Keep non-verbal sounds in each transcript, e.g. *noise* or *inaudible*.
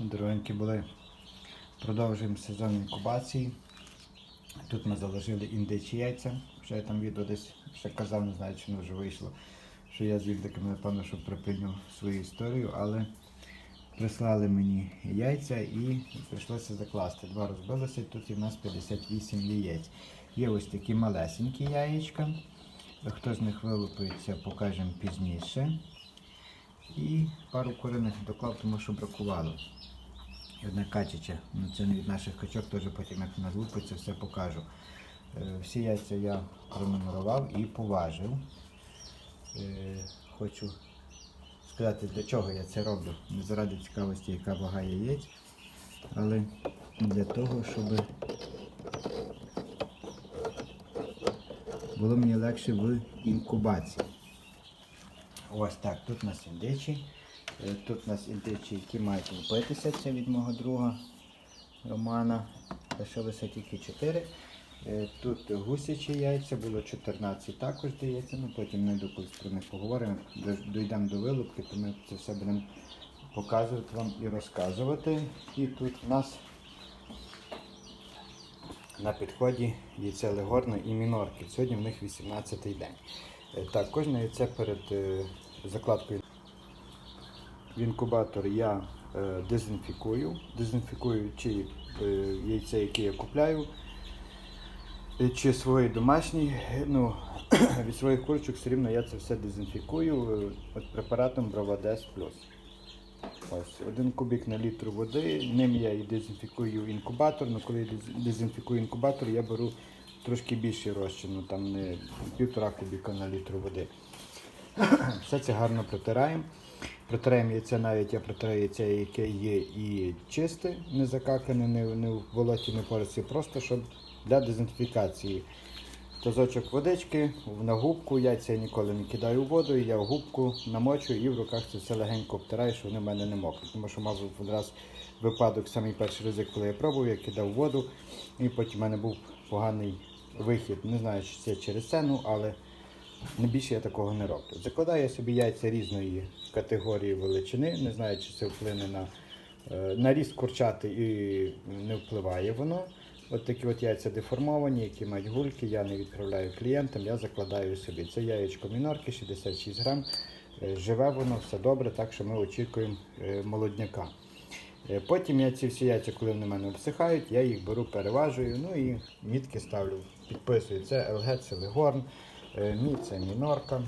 дорогенькі були. Продовжуємо сезон інкубації. Тут ми заложили індичі яйця. Вже я там відео десь ще казав, не знаю, чи воно вже вийшло. Що я з індиками, напевно, що припиню свою історію, але прислали мені яйця і прийшлося закласти. Два розбилося, тут і в нас 58 яєць. Є ось такі малесенькі яєчка. Хто з них вилупиться, покажемо пізніше. І пару куриних доклав, тому що бракувало. І одне качече, ну це не від наших качок, теж потім як надлупиться, все покажу. Е, Всі яйця я пронумерував і поважив. Е, Хочу сказати, для чого я це роблю. Не заради цікавості, яка вага яєць, але для того, щоб було мені легше в інкубації. Ось так, тут у нас індичі. Е, Тут у нас індичі, які мають лупитися, це від мого друга Романа. Лишилося тільки 4. Тут гусячі яйця, було 14 також здається, ну потім не колись про поговоримо. Дійдемо до вилупки, то ми це все будемо показувати вам і розказувати. І тут у нас на підході яйця легорна і мінорки. Сьогодні в них 18-й день. Е, Так, кожне яйце перед е, закладкою в інкубатор я е, дезінфікую. Дезінфікую е, яйце, яке я купляю, е, чи свої домашні. Ну, *clears throat* від своїх курочок все рівно я це все дезінфікую от препаратом Bravades Plus. Ось, один кубик на літр води, ним я і дезінфікую інкубатор, але коли я дезінфікую інкубатор, я беру трошки більший розчин, ну, там не півтора кубіка на літр води. *clears throat* Все це гарно протираємо. Протираємо яйце навіть я протираю яйце, яке є і чисте, не закакане, не, не в болоті, не в поросі, просто щоб для дезінфікації. Тазочок водички, на губку, яйця я ніколи не кидаю у воду, я в губку намочую і в руках це все легенько обтираю, щоб вони в мене не мокли. Тому що мав один раз випадок, самий перший раз, коли я пробував, я кидав в воду, і потім в мене був поганий вихід. Не знаю, чи це через це, ну, але не більше я такого не роблю. Закладаю я собі яйця різної категорії величини, не знаю, чи це вплине на, е, на ріст курчати і не впливає воно. От такі от яйця деформовані, які мають гульки, я не відправляю клієнтам, я закладаю собі. Це яєчко мінорки, 66 грам. Е, Живе воно, все добре, так що ми очікуємо е, молодняка. Потім я ці всі яйця, коли вони в мене обсихають, я їх беру, переважую, ну і мітки ставлю, підписую. Це ЛГ, це Легорн, Мі це мінорка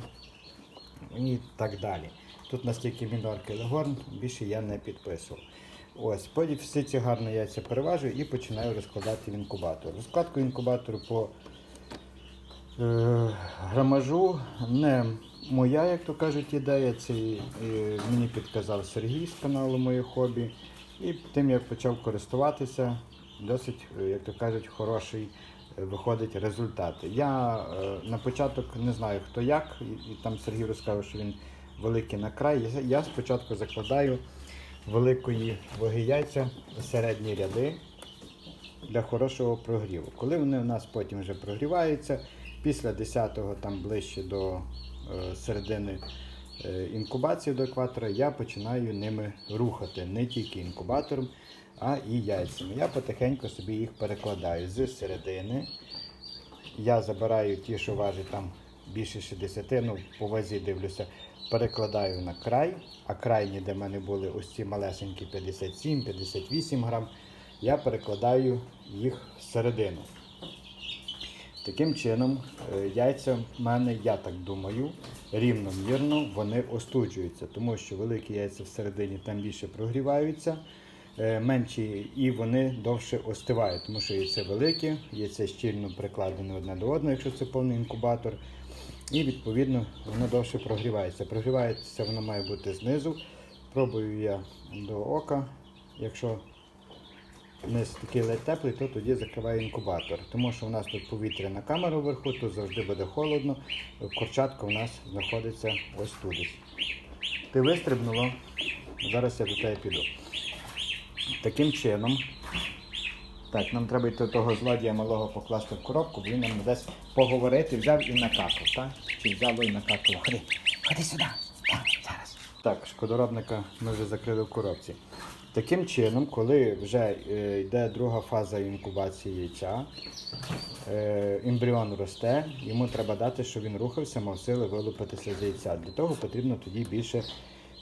і так далі. Тут настільки мінорки Легорн, більше я не підписував. Ось, потім всі ці гарні яйця переважую і починаю розкладати в інкубатор. Розкладку інкубатору по е, грамажу не моя, як то кажуть, ідея. Це е, мені підказав Сергій з каналу Моє хобі. І тим, як почав користуватися, досить, е, як то кажуть, хороший е, виходить результат. Я е, на початок не знаю хто як, і, і там Сергій розказав, що він великий на край. Я, я спочатку закладаю великої ваги яйця в середні ряди для хорошого прогріву. Коли вони у нас потім вже прогріваються, після 10-го, там ближче до е, середини е, інкубації до екватора, я починаю ними рухати не тільки інкубатором, а і яйцями. Я потихеньку собі їх перекладаю з середини. Я забираю ті, що важать там більше 60, ну по вазі дивлюся, перекладаю на край, а крайні, де в мене були ось ці малесенькі 57-58 грам, я перекладаю їх всередину. Таким чином, е, яйця в мене, я так думаю, рівномірно вони остуджуються, тому що великі яйця всередині там більше прогріваються, менші і вони довше остивають, тому що яйце велике, яйце щільно прикладене одне до одного, якщо це повний інкубатор. І відповідно воно довше прогрівається. Прогрівається воно має бути знизу. Пробую я до ока. Якщо низ такий ледь теплий, то тоді закриваю інкубатор. Тому що у нас тут повітряна камера вверху, тут завжди буде холодно. Курчатка у нас знаходиться ось тут. Ти вистрибнула, зараз я до тебе піду. Таким чином. Так, нам треба йти того злодія малого покласти в коробку, бо він нам десь поговорити, взяв і накакав, так? Чи взяло і накакало. Ходи, ходи сюди. Так, зараз. Так, шкодоробника ми вже закрили в коробці. Таким чином, коли вже е, йде друга фаза інкубації яйця, е, ембріон росте, йому треба дати, щоб він рухався, мав сили вилупитися з яйця. Для того потрібно тоді більше,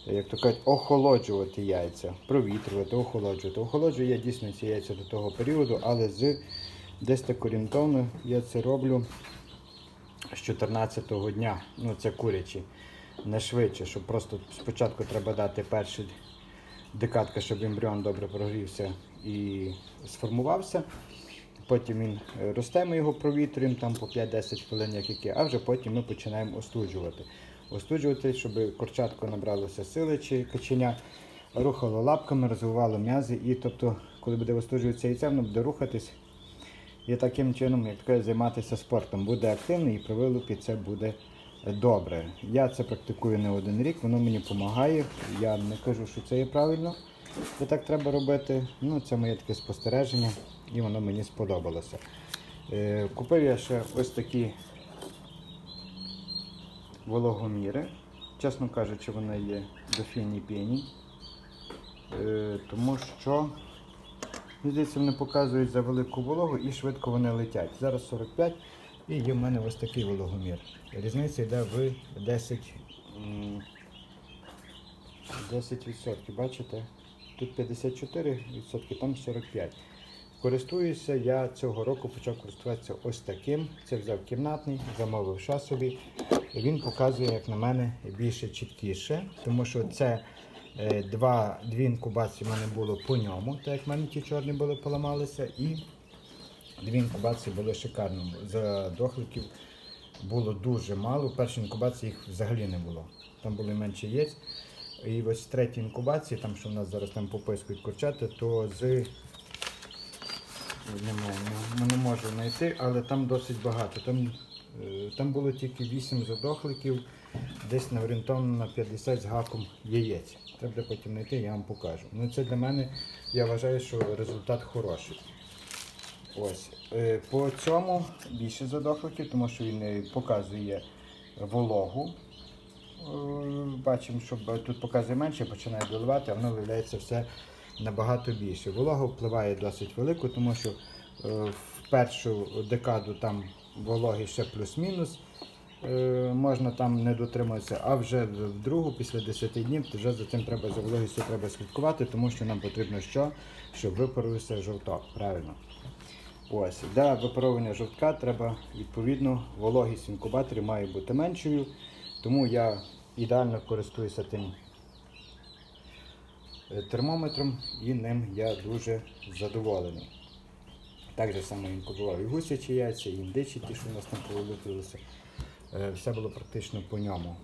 як то кажуть, охолоджувати яйця, провітрювати, охолоджувати. Охолоджую я дійсно ці яйця до того періоду, але з десь так орієнтовно я це роблю з 14-го дня. Ну, це курячі. Не швидше, щоб просто спочатку треба дати перші декатка, щоб ембріон добре прогрівся і сформувався. Потім він е, росте, ми його провітрюємо там по 5-10 хвилин, як яке, а вже потім ми починаємо остуджувати. Остуджувати, щоб курчатко набралося сили чи каченя, рухало лапками, розвивало м'язи. І тобто, коли буде остуджуватися яйця, воно буде рухатись і таким чином, як таке, займатися спортом. Буде активний і при вилупі це буде добре. Я це практикую не один рік, воно мені допомагає. Я не кажу, що це є правильно. І так треба робити. Ну, це моє таке спостереження, і воно мені сподобалося. Е, купив я ще ось такі вологоміри. Чесно кажучи, вони є дофіні пені. Е, тому що здається, вони показують за велику вологу і швидко вони летять. Зараз 45 і є в мене ось такий вологомір. Різниця йде в 10, 10%. Бачите? Тут 54%, там 45%. Користуюся я цього року почав користуватися ось таким. Це взяв кімнатний, замовив ша собі. Він показує, як на мене, більше чіткіше, тому що це Е, Два, дві інкубації в мене було по ньому, так як в мене ті чорні були поламалися, і дві інкубації були шикарно. За дохликів було дуже мало. В першій інкубації їх взагалі не було. Там було менше яєць. І ось в третій інкубації, там що в нас зараз там попискують курчати, то з немає, не, не можу знайти, але там досить багато. Там, там було тільки 8 задохликів, десь на орієнтовно на 50 з гаком яєць. Треба буде потім знайти, я вам покажу. Ну це для мене, я вважаю, що результат хороший. Ось. Е, По цьому більше задохликів, тому що він е, показує вологу. Е, Бачимо, що тут показує менше, починає доливати, а воно виявляється все набагато більше. Волога впливає досить велико, тому що е, в першу декаду там вологи ще плюс-мінус. Е, Можна там не дотримуватися, а вже в другу, після 10 днів, вже за цим треба за вологістю треба слідкувати, тому що нам потрібно що? Щоб випарився жовток. Правильно. Ось, для випаровування жовтка треба відповідно вологість в інкубаторі має бути меншою, тому я ідеально користуюся тим е, термометром і ним я дуже задоволений. Так же само інкубував і гусячі яйця, і індичі, ті, що у нас там повилупилися. Е, Все було практично по ньому.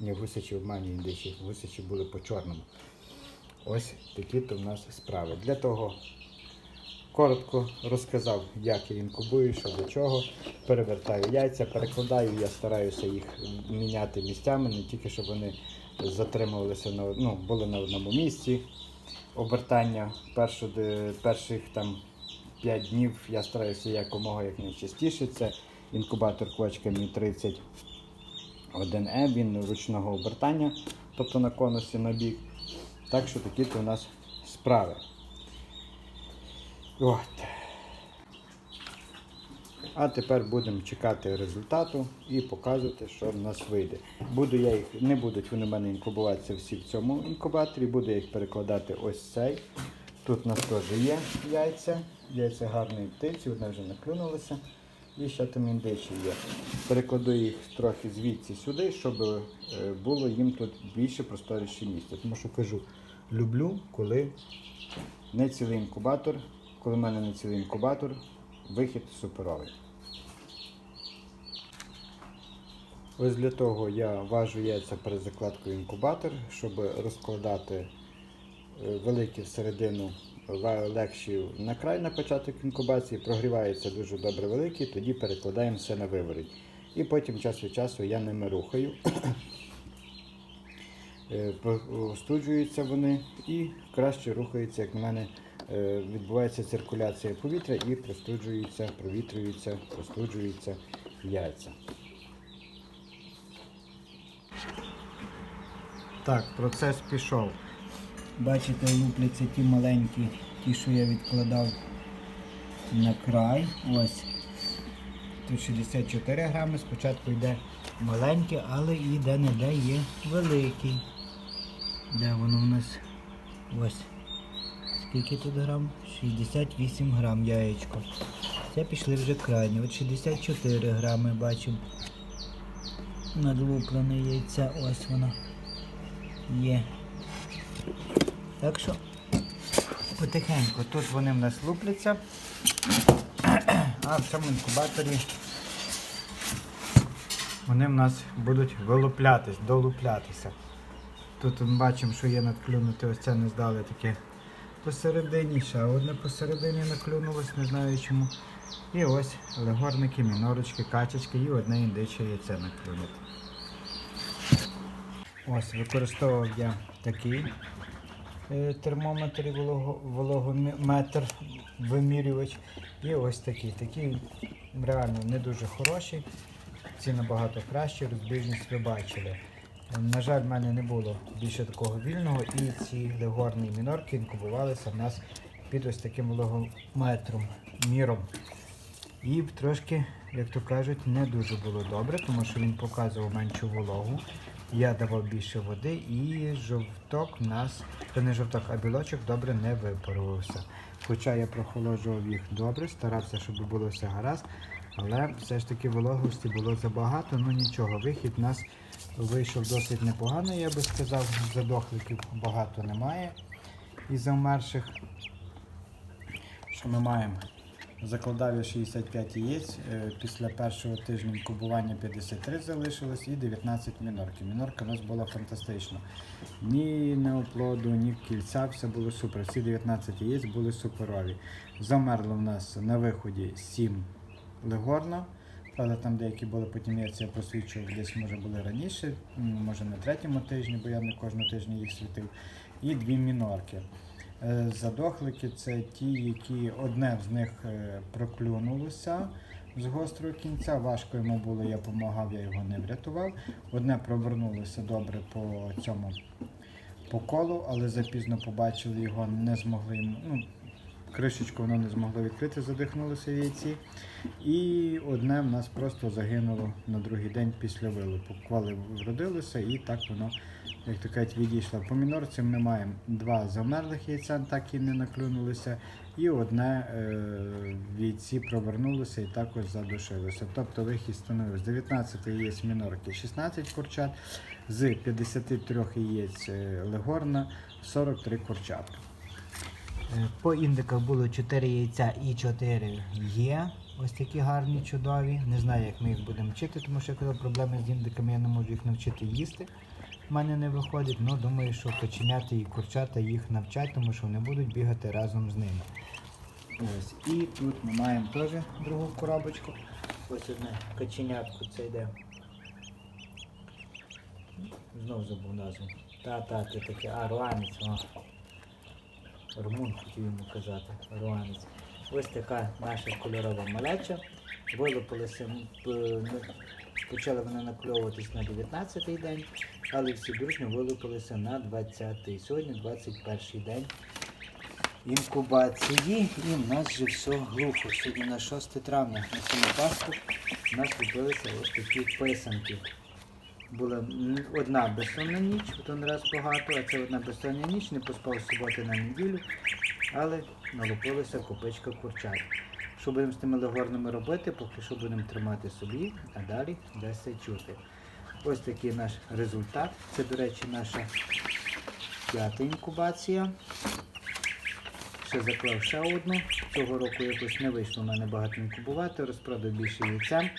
Не гусячі мене індичі, гусячі були по чорному. Ось такі то в нас справи. Для того коротко розказав, як я інкубую, що до чого. Перевертаю яйця, перекладаю, я стараюся їх міняти місцями, не тільки щоб вони затримувалися на ну, були на одному місці. Обертання першу, де- перших там 5 днів я стараюся якомога як найчастіше. Це інкубатор квочка Мі 30 1Е, він ручного обертання, тобто на конусі на бік. Так що такі то у нас справи. От. А тепер будемо чекати результату і показувати, що в нас вийде. Буду я їх, не будуть вони в мене інкубуватися всі в цьому інкубаторі, буду я їх перекладати ось цей. Тут у нас теж є яйця, яйця гарної птиці, одне вже наклюнулося. І ще там індичі є. Перекладу їх трохи звідси сюди, щоб е, було їм тут більше просторіше місця. Тому що кажу, люблю, коли не цілий інкубатор, коли в мене не цілий інкубатор, вихід суперовий. Ось для того я важу яйця перед закладкою інкубатор, щоб розкладати великі всередину, ла- легші на край на початок інкубації, прогрівається дуже добре великі, тоді перекладаємо все на виворіть. І потім час від часу я ними рухаю. *coughs* Е, Остуджуються вони і краще рухаються, як на мене, е, відбувається циркуляція повітря і простуджуються, провітрюються, простуджуються яйця. Так, процес пішов. Бачите, лупляться ті маленькі, ті, що я відкладав на край. Ось. Тут 64 грами. Спочатку йде маленький, але і де-не-де є великий. Де воно в нас? Ось. Скільки тут грам? 68 грам яєчко. Це пішли вже крайні. От 64 грами бачимо. Надлуплене яйце, ось воно є. Так що потихеньку тут вони в нас лупляться, а в цьому інкубаторі вони в нас будуть вилуплятись, долуплятися. Тут ми бачимо, що є надклюнути, ось це не здали таке посередині, ще одне посередині наклюнулось, не знаю чому. І ось легорники, мінорочки, качечки і одне індиче яйце наклюнути. Ось використовував я такий термометр і вологометр вимірювач. І ось такий. Такий реально не дуже хороший. Ці набагато кращі, розбіжність ви бачили. Е, На жаль, в мене не було більше такого вільного, і ці легорні мінорки інкубувалися в нас під ось таким вологометром, міром. І трошки, як то кажуть, не дуже було добре, тому що він показував меншу вологу. Я давав більше води і жовток в нас, то не жовток, а білочок добре не випарувався. Хоча я прохолоджував їх добре, старався, щоб було все гаразд, але все ж таки вологості було забагато, ну нічого, вихід у нас вийшов досить непоганий, я би сказав, задохликів багато немає і завмерших. Що ми маємо? Закладав я 65 яєць, е, після першого тижня інкубування 53 залишилось і 19 мінорки. Мінорка у нас була фантастична. Ні неоплоду, ні кільця, все було супер. Всі 19 яєць були суперові. Замерло в нас на виході 7 легорна. Правда, там деякі були потім я просвічував, десь може були раніше, може на третьому тижні, бо я не кожного тижня їх світив. І дві мінорки. Е, Задохлики це ті, які одне з них е, проклюнулося з гострого кінця. Важко йому було, я допомагав, я його не врятував. Одне провернулося добре по цьому по колу, але запізно побачили його, не змогли. Ну, кришечку воно не змогло відкрити, задихнулося яйці. І одне в нас просто загинуло на другий день після вилупу. Квали вродилися і так воно, як то кажуть, відійшло. По мінорці ми маємо два замерлих яйця, так і не наклюнулися, і одне е, в яйці провернулося і також задушилося. Тобто вихід становив з 19 яєць мінорки 16 курчат, з 53 яєць е, легорна 43 курчатка. Е, По індиках було 4 яйця і 4 є. Ось такі гарні, чудові. Не знаю, як ми їх будемо вчити, тому що казав, проблеми з індиками, я не можу їх навчити їсти. У мене не виходить, але думаю, що каченята і курчата їх навчать, тому що вони будуть бігати разом з ними. Ось. І тут ми маємо теж другу коробочку. Ось одне каченятко це йде. Знов забув назву. Та-та, це таке, а, руанець, о. Румун хотів йому казати, руанець. Ось така наша кольорова малеча. Ну, почали вони накльовуватись на 19-й день, але всі дружньо вилупилися на 20-й. Сьогодні 21-й день інкубації. І в нас вже все глухо. Сьогодні на 6 травня на самопаску у нас лупилися ось такі писанки. Була одна безсонна ніч, один раз багато, а це одна безсонна ніч, не поспав суботи на неділю, але налупилася копичка курчат. Що будемо з тими легорними робити, поки що будемо тримати собі, а далі дасться чути. Ось такий наш результат. Це, до речі, наша п'ята інкубація. Ще заклав ще одну. Цього року якось не вийшло в мене багато інкубувати, розпродав більше яйцем.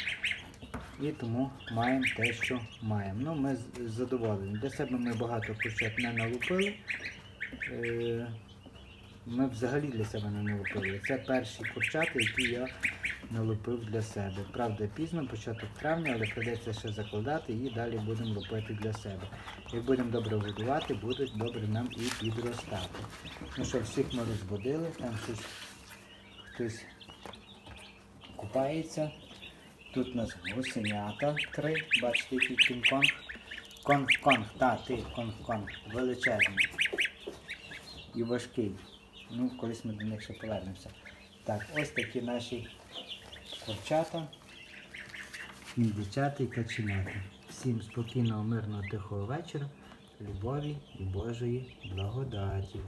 І тому маємо те, що маємо. Ну, ми задоволені. Для себе ми багато курчат не налупили. Ми взагалі для себе не налупили. Це перші курчата, які я налупив для себе. Правда, пізно, початок травня, але придеться ще закладати і далі будемо лупити для себе. Як будемо добре годувати, будуть добре нам і підростати. Ну що, всіх ми розбудили, там щось хтось купається. Тут у нас гусенята три, бачите, який кінг-конг. Конг-конг, та, ти, конг-конг, величезний. і важкий. Ну, колись ми до них ще повернемося. Так, ось такі наші курчата, дівчата і каченята. Всім спокійного, мирного, тихого вечора, любові і Божої благодаті.